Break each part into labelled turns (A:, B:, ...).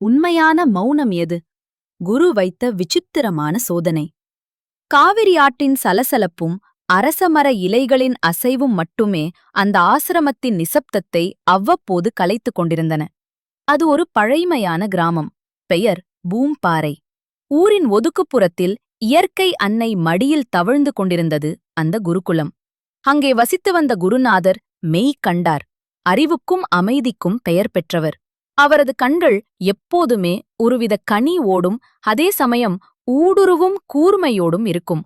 A: உண்மையான மௌனம் எது? குரு வைத்த விசித்திரமான சோதனை. காவிரி ஆட்டின் சலசலப்பும் அரசமர இலைகளின் அசைவும் மட்டுமே அந்த ஆசிரமத்தின் நிசப்தத்தை அவ்வப்போது கலைத்துக் கொண்டிருந்தன. அது ஒரு பழைமையான கிராமம். பெயர் பூம்பாறை. ஊரின் ஒதுக்குப்புறத்தில் இயற்கை அன்னை மடியில் தவழ்ந்து கொண்டிருந்தது அந்த குருகுலம். அங்கே வசித்து வந்த குருநாதர் மெய் கண்டார். அறிவுக்கும் அமைதிக்கும் பெயர் பெற்றவர். அவரது கண்கள் எப்போதுமே ஒருவித கனி ஓடும் அதே சமயம் ஊடுருவும் கூர்மையோடும் இருக்கும்.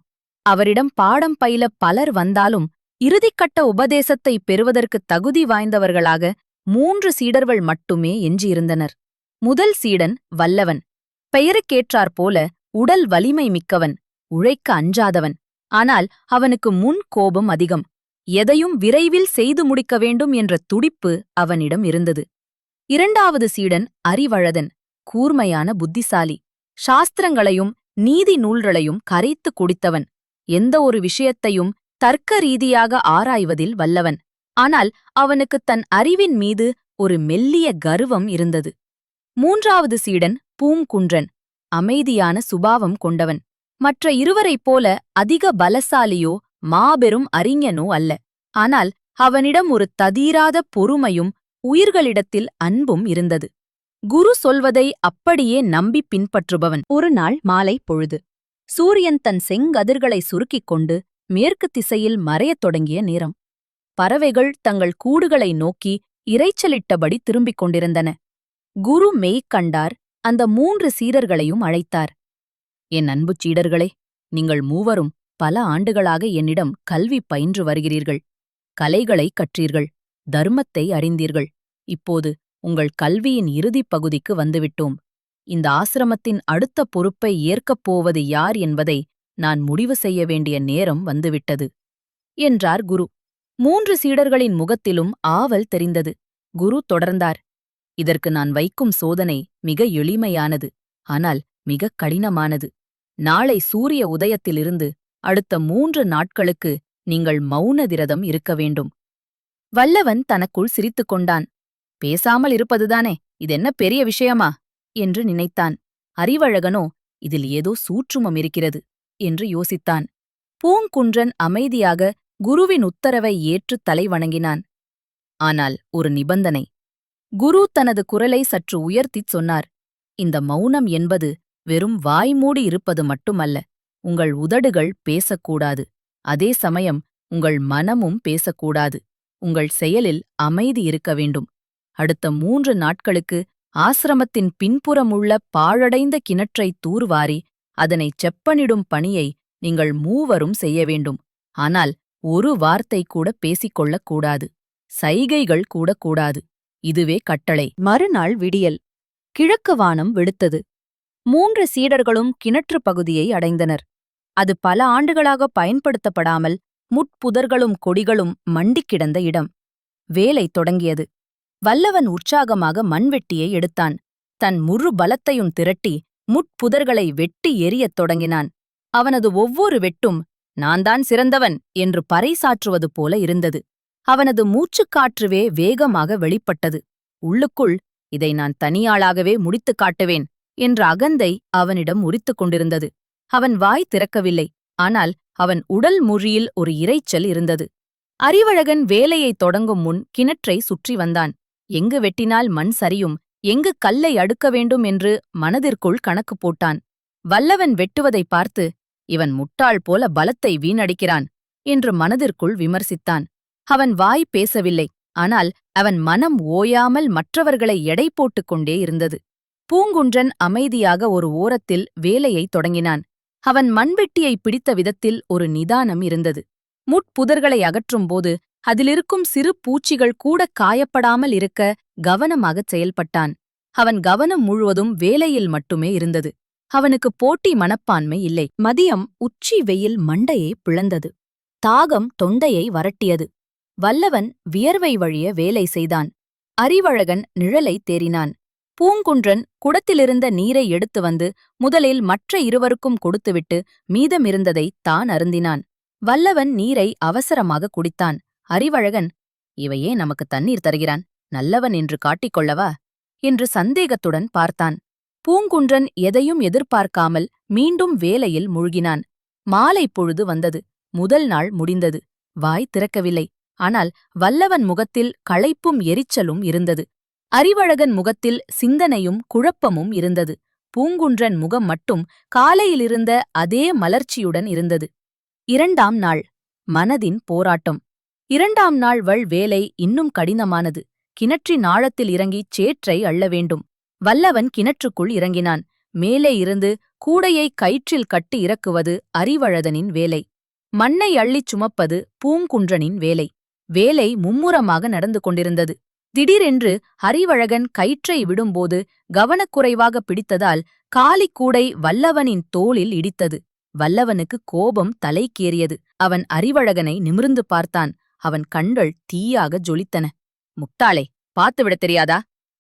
A: அவரிடம் பாடம் பயில பலர் வந்தாலும் இறுதிக்கட்ட உபதேசத்தை பெறுவதற்கு தகுதி வாய்ந்தவர்களாக மூன்று சீடர்கள் மட்டுமே எஞ்சியிருந்தனர். முதல் சீடன் வல்லவன். பெயருக்கேற்றாற்போல உடல் வலிமை மிக்கவன் உழைக்க அஞ்சாதவன். ஆனால் அவனுக்கு முன் கோபம் அதிகம். எதையும் விரைவில் செய்து முடிக்க வேண்டும் என்ற துடிப்பு அவனிடம் இருந்தது. இரண்டாவது சீடன் அறிவழதன் கூர்மையான புத்திசாலி. சாஸ்திரங்களையும் நீதி நூல்களையும் கரைத்து குடித்தவன். எந்த ஒரு விஷயத்தையும் தர்க்க ரீதியாக ஆராய்வதில் வல்லவன். ஆனால் அவனுக்கு தன் அறிவின் மீது ஒரு மெல்லிய கர்வம் இருந்தது. மூன்றாவது சீடன் பூங்குன்றன் அமைதியான சுபாவம் கொண்டவன். மற்ற இருவரைப் போல அதிக பலசாலியோ மாபெரும் அறிஞனோ அல்ல. ஆனால் அவனிடம் ஒரு ததீராத பொறுமையும் உயிர்களிடத்தில் அன்பும் இருந்தது. குரு சொல்வதை அப்படியே நம்பி பின்பற்றுபவன். ஒரு நாள் மாலை பொழுது சூரியன் தன் செங்கதிர்களை சுருக்கிக் கொண்டு மேற்கு திசையில் மறையத் தொடங்கிய நேரம். பறவைகள் தங்கள் கூடுகளை நோக்கி இரைச்சலிட்டபடி திரும்பிக் கொண்டிருந்தன. குரு மெய் கண்டார் அந்த மூன்று சீடர்களையும் அழைத்தார். என் அன்புச் சீடர்களே நீங்கள் மூவரும் பல ஆண்டுகளாக என்னிடம் கல்வி பயின்று வருகிறீர்கள். கலைகளை கற்றீர்கள். தர்மத்தை அறிந்தீர்கள். இப்போது உங்கள் கல்வியின் இறுதிப் பகுதிக்கு வந்துவிட்டோம். இந்த ஆசிரமத்தின் அடுத்த பொறுப்பை ஏற்கப் போவது யார் என்பதை நான் முடிவு செய்ய வேண்டிய நேரம் வந்துவிட்டது. என்றார் குரு. மூன்று சீடர்களின் முகத்திலும் ஆவல் தெரிந்தது. குரு தொடர்ந்தார். இதற்கு நான் வைக்கும் சோதனை மிக எளிமையானது. ஆனால் மிகக் கடினமானது. நாளை சூரிய உதயத்திலிருந்து அடுத்த மூன்று நாட்களுக்கு நீங்கள் மௌன விரதம் இருக்க வேண்டும். வல்லவன் தனக்குள் சிரித்துக் கொண்டான் பேசாமல் இருப்பதுதானே இதென்ன பெரிய விஷயமா? என்று நினைத்தான். அறிவழகனோ இதில் ஏதோ சூற்றுமம் இருக்கிறது என்று யோசித்தான். பூங்குன்றன் அமைதியாக குருவின் உத்தரவை ஏற்று தலை வணங்கினான். ஆனால் ஒரு நிபந்தனை. குரு தனது குரலை சற்று உயர்த்திச் சொன்னார். இந்த மௌனம் என்பது வெறும் வாய்மூடி இருப்பது மட்டுமல்ல உங்கள் உதடுகள் பேசக்கூடாது. அதே சமயம் உங்கள் மனமும் பேசக்கூடாது. உங்கள் செயலில் அமைதி இருக்க வேண்டும். அடுத்த மூன்று நாட்களுக்கு ஆசிரமத்தின் பின்புறமுள்ள பாழடைந்த கிணற்றை தூர்வாரி அதனைச் செப்பனிடும் பணியை நீங்கள் மூவரும் செய்ய வேண்டும். ஆனால் ஒரு வார்த்தை கூட பேசிக்கொள்ளக் கூடாது. சைகைகள் கூட கூடாது. இதுவே கட்டளை. மறுநாள் விடியல். கிழக்கு வானம் வெளுத்தது. மூன்று சீடர்களும் கிணற்றுப் பகுதியை அடைந்தனர். அது பல ஆண்டுகளாக பயன்படுத்தப்படாமல் முட்புதர்களும் கொடிகளும் மண்டிக் கிடந்த இடம். வேலை தொடங்கியது. வல்லவன் உற்சாகமாக மண்வெட்டியை எடுத்தான். தன் முழு பலத்தையும் திரட்டி முட்புதர்களை வெட்டி எரியத் தொடங்கினான். அவனது ஒவ்வொரு வெட்டும் நான்தான் சிறந்தவன் என்று பறைசாற்றுவது போல இருந்தது. அவனது மூச்சுக்காற்றுவே வேகமாக வெளிப்பட்டது. உள்ளுக்குள் இதை நான் தனியாளாகவே முடித்துக் காட்டுவேன் என்ற அகந்தை அவனிடம் உரித்துக் கொண்டிருந்தது. அவன் வாய் திறக்கவில்லை. ஆனால் அவன் உடல் மொழியில் ஒரு இரைச்சல் இருந்தது. அறிவழகன் வேலையைத் தொடங்கும் முன் கிணற்றை சுற்றி வந்தான். எங்கு வெட்டினால் மண் சரியும் எங்கு கல்லை அடுக்க வேண்டும் என்று மனதிற்குள் கணக்கு போட்டான். வல்லவன் வெட்டுவதைப் பார்த்து இவன் முட்டாள் போல பலத்தை வீணடிக்கிறான் என்று மனதிற்குள் விமர்சித்தான். அவன் வாய் பேசவில்லை ஆனால் அவன் மனம் ஓயாமல் மற்றவர்களை எடை போட்டுக் கொண்டே இருந்தது. பூங்குன்றன் அமைதியாக ஒரு ஓரத்தில் வேலையைத் தொடங்கினான். அவன் மண்வெட்டியை பிடித்த விதத்தில் ஒரு நிதானம் இருந்தது. முட்புதர்களை அகற்றும்போது அதிலிருக்கும் சிறு பூச்சிகள் கூட காயப்படாமல் இருக்க கவனமாகச் செயல்பட்டான். அவன் கவனம் முழுவதும் வேலையில் மட்டுமே இருந்தது. அவனுக்கு போட்டி மனப்பான்மை இல்லை. மதியம் உச்சி வெயில் மண்டையை பிளந்தது. தாகம் தொண்டையை வரட்டியது. வல்லவன் வியர்வை வழிய வேலை செய்தான். அறிவழகன் நிழலை தேறினான். பூங்குன்றன் குடத்திலிருந்த நீரை எடுத்து வந்து முதலில் மற்ற இருவருக்கும் கொடுத்துவிட்டு மீதமிருந்ததை தான் அருந்தினான். வல்லவன் நீரை அவசரமாக குடித்தான். அறிவழகன் இவையே நமக்கு தண்ணீர் தருகிறான். நல்லவன் என்று காட்டிக்கொள்ளவா? என்று சந்தேகத்துடன் பார்த்தான். பூங்குன்றன் எதையும் எதிர்பார்க்காமல் மீண்டும் வேலையில் மூழ்கினான். மாலை பொழுது வந்தது. முதல் நாள் முடிந்தது. வாய் திறக்கவில்லை. ஆனால் வல்லவன் முகத்தில் களைப்பும் எரிச்சலும் இருந்தது. அறிவழகன் முகத்தில் சிந்தனையும் குழப்பமும் இருந்தது. பூங்குன்றன் முகம் மட்டும் காலையிலிருந்த அதே மலர்ச்சியுடன் இருந்தது. இரண்டாம் நாள் மனதின் போராட்டம். இரண்டாம் நாள் வள் வேலை இன்னும் கடினமானது. கிணற்றின் ஆழத்தில் இறங்கிச் சேற்றை அள்ள வேண்டும். வல்லவன் கிணற்றுக்குள் இறங்கினான். மேலே இருந்து கூடையை கயிற்றில் கட்டி இறக்குவது அறிவழதனின் வேலை. மண்ணை அள்ளிச் சுமப்பது பூங்குன்றனின் வேலை. வேலை மும்முரமாக நடந்து கொண்டிருந்தது. திடீரென்று அறிவழகன் கயிற்றை விடும்போது கவனக்குறைவாக பிடித்ததால் காலிக்கூடை வல்லவனின் தோளில் இடித்தது. வல்லவனுக்கு கோபம் தலைக்கேறியது. அவன் அறிவழகனை நிமிர்ந்து பார்த்தான். அவன் கண்கள் தீயாக ஜொலித்தன. முட்டாளே பார்த்துவிடத் தெரியாதா?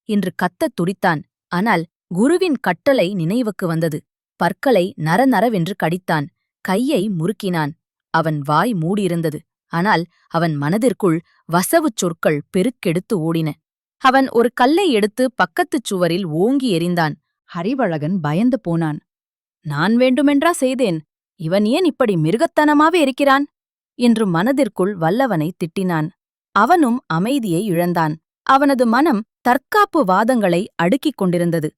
A: என்று கத்தத் துடித்தான். ஆனால் குருவின் கட்டளை நினைவுக்கு வந்தது. பற்களை நரநரவென்று கடித்தான். கையை முறுக்கினான். அவன் வாய் மூடியிருந்தது. ஆனால் அவன் மனதிற்குள் வசவுச் சொற்கள் பெருக்கெடுத்து ஓடின. அவன் ஒரு கல்லை எடுத்து பக்கத்துச் சுவரில் ஓங்கி எறிந்தான். ஹரிவழகன் பயந்து போனான். நான் வேண்டுமென்றா செய்தேன். இவன் ஏன் இப்படி மிருகத்தனமாவே இருக்கிறான்? என்று மனதிற்குள் வல்லவனை திட்டினான். அவனும் அமைதியை இழந்தான். அவனது மனம் தற்காப்பு வாதங்களை அடுக்கிக் கொண்டிருந்தது.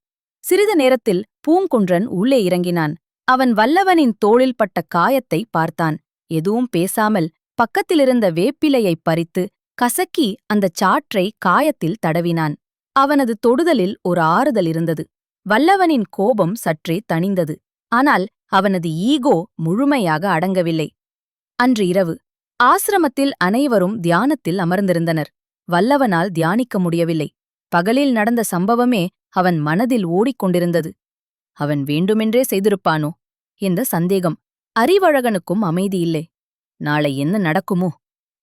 A: சிறிது நேரத்தில் பூங்குன்றன் உள்ளே இறங்கினான். அவன் வல்லவனின் தோளில் பட்ட காயத்தை பார்த்தான். எதுவும் பேசாமல் பக்கத்திலிருந்த வேப்பிலையைப் பறித்து கசக்கி அந்தச் சாற்றை காயத்தில் தடவினான். அவனது தொடுதலில் ஒரு ஆறுதல் இருந்தது. வல்லவனின் கோபம் சற்றே தணிந்தது. ஆனால் அவனது ஈகோ முழுமையாக அடங்கவில்லை. அன்று இரவு ஆசிரமத்தில் அனைவரும் தியானத்தில் அமர்ந்திருந்தனர். வல்லவனால் தியானிக்க முடியவில்லை. பகலில் நடந்த சம்பவமே அவன் மனதில் ஓடிக்கொண்டிருந்தது. அவன் வேண்டுமென்றே செய்திருப்பானோ? என்ற சந்தேகம். அறிவழகனுக்கும் அமைதியில்லை நாளை என்ன நடக்குமோ?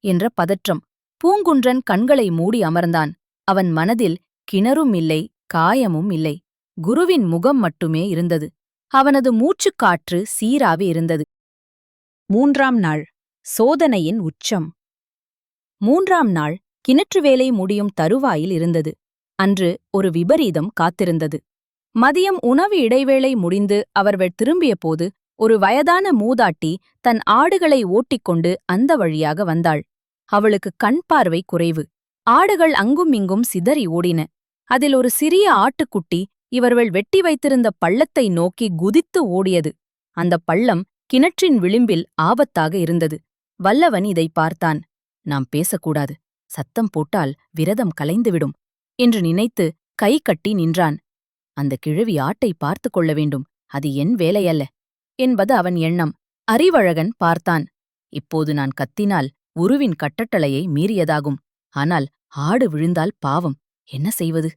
A: என்ற பதற்றம். பூங்குன்றன் கண்களை மூடி அமர்ந்தான். அவன் மனதில் கிணறும் இல்லை காயமும் இல்லை. குருவின் முகம் மட்டுமே இருந்தது. அவனது மூச்சுக்காற்று சீராவி இருந்தது. மூன்றாம் நாள். சோதனையின் உச்சம். மூன்றாம் நாள். கிணற்று வேலை முடியும் தருவாயில் இருந்தது. அன்று ஒரு விபரீதம் காத்திருந்தது. மதியம் உணவு இடைவேளை முடிந்து அவர்கள் திரும்பியபோது ஒரு வயதான மூதாட்டி தன் ஆடுகளை ஓட்டிக்கொண்டு அந்த வழியாக வந்தாள். அவளுக்கு கண் பார்வை குறைவு. ஆடுகள் அங்கும் இங்கும் சிதறி ஓடின. அதில் ஒரு சிறிய ஆட்டுக்குட்டி இவர்கள் வெட்டி வைத்திருந்த பள்ளத்தை நோக்கி குதித்து ஓடியது. அந்த பள்ளம் கிணற்றின் விளிம்பில் ஆபத்தாக இருந்தது. வல்லவன் இதை பார்த்தான். நாம் பேசக்கூடாது. சத்தம் போட்டால் விரதம் கலைந்துவிடும் என்று நினைத்து கை கட்டி நின்றான். அந்த கிழவி ஆட்டை பார்த்து கொள்ள வேண்டும். அது என் வேலையல்ல. என்பது அவன் எண்ணம். அறிவழகன் பார்த்தான். இப்போது நான் கத்தினால் உருவின் கட்டட்டளையை மீறியதாகும். ஆனால் ஆடு விழுந்தால் பாவம். என்ன செய்வது?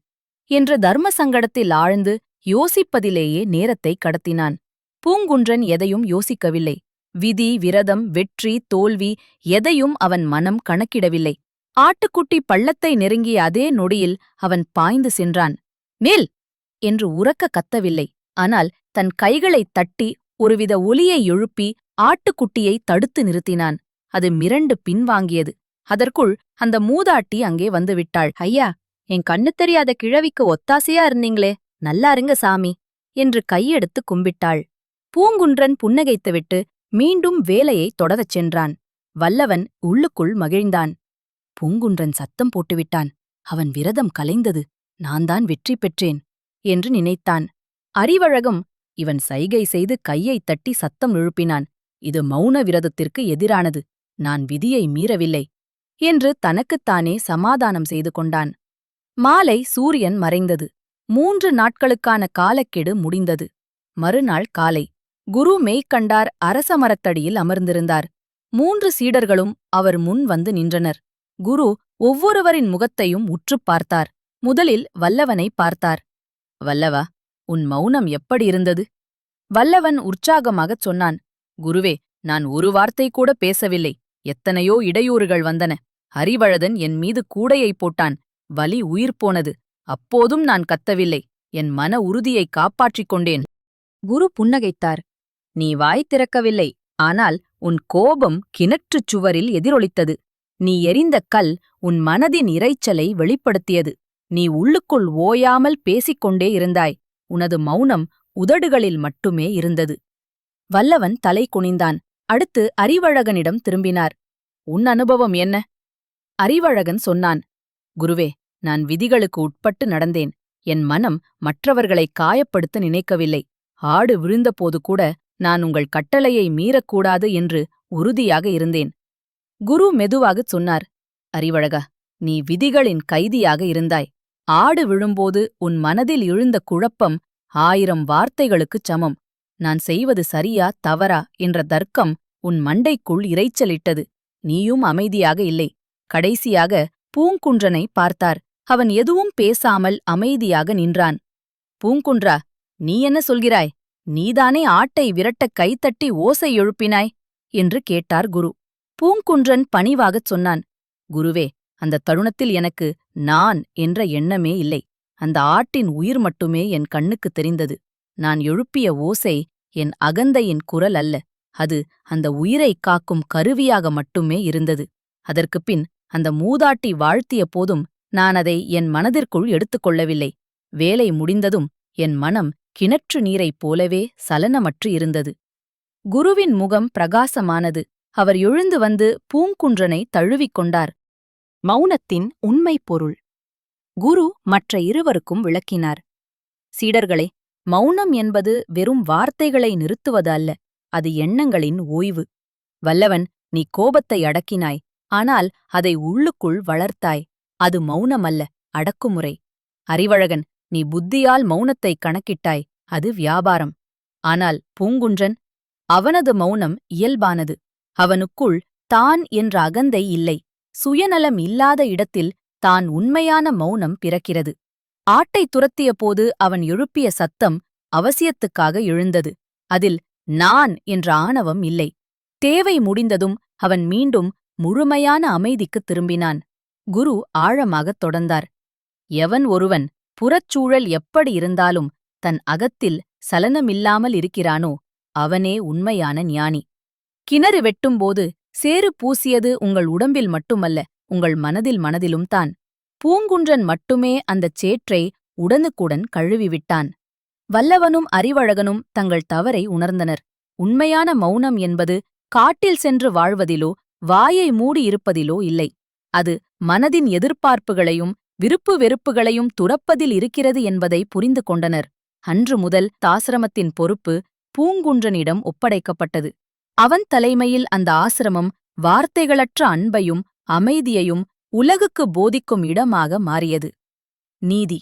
A: என்ற தர்ம சங்கடத்தில் ஆழ்ந்து யோசிப்பதிலேயே நேரத்தை கடத்தினான். பூங்குன்றன் எதையும் யோசிக்கவில்லை. விதி விரதம் வெற்றி தோல்வி எதையும் அவன் மனம் கணக்கிடவில்லை. ஆட்டுக்குட்டி பள்ளத்தை நெருங்கிய அதே நொடியில் அவன் பாய்ந்து சென்றான். மேல்! என்று உறக்க கத்தவில்லை. ஆனால் தன் கைகளைத் தட்டி ஒருவித ஒலியை எழுப்பி ஆட்டுக்குட்டியை தடுத்து நிறுத்தினான். அது மிரண்டு பின்வாங்கியது. அதற்குள் அந்த மூதாட்டி அங்கே வந்துவிட்டாள். ஐயா என் கண்ணு தெரியாத கிழவிக்கு ஒத்தாசையா இருந்தீங்களே. நல்லா இருங்க சாமி என்று கையெடுத்து கும்பிட்டாள். பூங்குன்றன் புன்னகைத்துவிட்டு மீண்டும் வேலையை தொடரச் சென்றான். வல்லவன் உள்ளுக்குள் மகிழ்ந்தான். பூங்குன்றன் சத்தம் போட்டுவிட்டான். அவன் விரதம் கலைந்தது. நான்தான் வெற்றி பெற்றேன் என்று நினைத்தான். அறிவழகம் இவன் சைகை செய்து கையைத் தட்டி சத்தம் எழுப்பினான் இது மௌன விரதத்திற்கு எதிரானது நான் விதியை மீறவில்லை என்று தனக்குத்தானே சமாதானம் செய்து கொண்டான். மாலை சூரியன் மறைந்தது. மூன்று நாட்களுக்கான காலக்கெடு முடிந்தது. மறுநாள் காலை. குரு மெய்க்கண்டார் அரச மரத்தடியில் அமர்ந்திருந்தார். மூன்று சீடர்களும் அவர் முன் வந்து நின்றனர். குரு ஒவ்வொருவரின் முகத்தையும் உற்றுப் பார்த்தார். முதலில் வல்லவனை பார்த்தார். வல்லவா உன் மௌனம் எப்படி இருந்தது? வல்லவன் உற்சாகமாகச் சொன்னான் குருவே நான் ஒரு வார்த்தை கூட பேசவில்லை. எத்தனையோ இடையூறுகள் வந்தன. அறிவழதன் என் மீது கூடையைப் போட்டான். வலி உயிர் போனது. அப்போதும் நான் கத்தவில்லை. என் மன உறுதியை காப்பாற்றிக் கொண்டேன். குரு புன்னகைத்தார் நீ வாய் திறக்கவில்லை. ஆனால் உன் கோபம் கிணற்றுச் சுவரில் எதிரொலித்தது. நீ எரிந்த கல் உன் மனதின் இரைச்சலை வெளிப்படுத்தியது. நீ உள்ளுக்குள் ஓயாமல் பேசிக்கொண்டே இருந்தாய். உனது மௌனம் உதடுகளில் மட்டுமே இருந்தது. வல்லவன் தலை குனிந்தான். அடுத்து அறிவழகனிடம் திரும்பினார். உன் அனுபவம் என்ன? அறிவழகன் சொன்னான். குருவே நான் விதிகளுக்கு உட்பட்டு நடந்தேன். என் மனம் மற்றவர்களை காயப்படுத்த நினைக்கவில்லை. ஆடு விழுந்தபோது கூட நான் உங்கள் கட்டளையை மீறக்கூடாது என்று உறுதியாக இருந்தேன். குரு மெதுவாகச் சொன்னார். அறிவழகா நீ விதிகளின் கைதியாக இருந்தாய். ஆடு விழும்போது உன் மனதில் எழுந்த குழப்பம் ஆயிரம் வார்த்தைகளுக்குச் சமம். நான் செய்வது சரியா தவறா என்ற தர்க்கம் உன் மண்டைக்குள் இரைச்சலிட்டது நீயும் அமைதியாக இல்லை. கடைசியாக பூங்குன்றனை பார்த்தார். அவன் எதுவும் பேசாமல் அமைதியாக நின்றான். பூங்குன்றா நீ என்ன சொல்கிறாய்? நீதானே ஆட்டை விரட்டக் கைத்தட்டி ஓசை எழுப்பினாய்? என்று கேட்டார் குரு. பூங்குன்றன் பணிவாகச் சொன்னான். குருவே அந்த தருணத்தில் எனக்கு நான் என்ற எண்ணமே இல்லை. அந்த ஆட்டின் உயிர் மட்டுமே என் கண்ணுக்குத் தெரிந்தது. நான் எழுப்பிய ஓசை என் அகந்தையின் குரல் அல்ல. அது அந்த உயிரைக் காக்கும் கருவியாக மட்டுமே இருந்தது. அதற்குப் பின் அந்த மூதாட்டி வாழ்த்திய போதும் நான் அதை என் மனதிற்குள் எடுத்துக்கொள்ளவில்லை வேலை முடிந்ததும் என் மனம் கிணற்று நீரைப் போலவே சலனமற்று இருந்தது. குருவின் முகம் பிரகாசமானது. அவர் எழுந்து வந்து பூங்குன்றனை தழுவிக் கொண்டார். மௌனத்தின் உண்மைப் பொருள். குரு மற்ற இருவருக்கும் விளக்கினார். சீடர்களே மௌனம் என்பது வெறும் வார்த்தைகளை நிறுத்துவது அல்ல அது எண்ணங்களின் ஓய்வு. வல்லவன் நீ கோபத்தை அடக்கினாய் ஆனால் அதை உள்ளுக்குள் வளர்த்தாய் அது மௌனமல்ல அடக்குமுறை. அறிவழகன் நீ புத்தியால் மௌனத்தை கணக்கிட்டாய் அது வியாபாரம். ஆனால் பூங்குன்றன் அவனது மௌனம் இயல்பானது அவனுக்குள் தான் என்ற அகந்தை இல்லை. சுயநலம் இல்லாத இடத்தில் தான் உண்மையான மௌனம் பிறக்கிறது. ஆட்டைத் துரத்திய போது அவன் எழுப்பிய சத்தம் அவசியத்துக்காக எழுந்தது. அதில் நான் என்ற ஆணவம் இல்லை. தேவை முடிந்ததும் அவன் மீண்டும் முழுமையான அமைதிக்குத் திரும்பினான். குரு ஆழமாகத் தொடர்ந்தார். எவன் ஒருவன் புறச்சூழல் எப்படி இருந்தாலும் தன் அகத்தில் சலனமில்லாமல் இருக்கிறானோ அவனே உண்மையான ஞானி. கிணறு வெட்டும்போது சேறு பூசியது உங்கள் உடம்பில் மட்டுமல்ல உங்கள் மனதில் மனதிலும் தான். பூங்குன்றன் மட்டுமே அந்தச் சேற்றை உடனுக்குடன் கழுவிவிட்டான். வல்லவனும் அறிவழகனும் தங்கள் தவறை உணர்ந்தனர். உண்மையான மௌனம் என்பது காட்டில் சென்று வாழ்வதிலோ வாயை மூடியிருப்பதிலோ இல்லை. அது மனதின் எதிர்பார்ப்புகளையும் விருப்பு வெறுப்புகளையும் துறப்பதில் இருக்கிறது என்பதை புரிந்து கொண்டனர். அன்று முதல் தாசிரமத்தின் பொறுப்பு பூங்குன்றனிடம் ஒப்படைக்கப்பட்டது. அவன் தலைமையில் அந்த ஆசிரமம் வார்த்தைகளற்ற அன்பையும் அமைதியையும் உலகுக்கு போதிக்கும் இடமாக மாறியது. நீதி.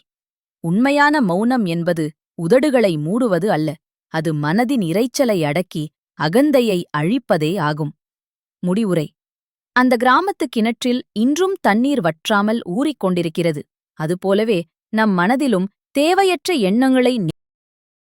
A: உண்மையான மௌனம் என்பது உதடுகளை மூடுவது அல்ல. அது மனதின் இரைச்சலை அடக்கி அகந்தையை அழிப்பதே ஆகும். முடிவுரை. அந்த கிராமத்து கிணற்றில் இன்றும் தண்ணீர் வற்றாமல் ஊறிக் கொண்டிருக்கிறது. அதுபோலவே நம் மனதிலும் தேவையற்ற எண்ணங்களை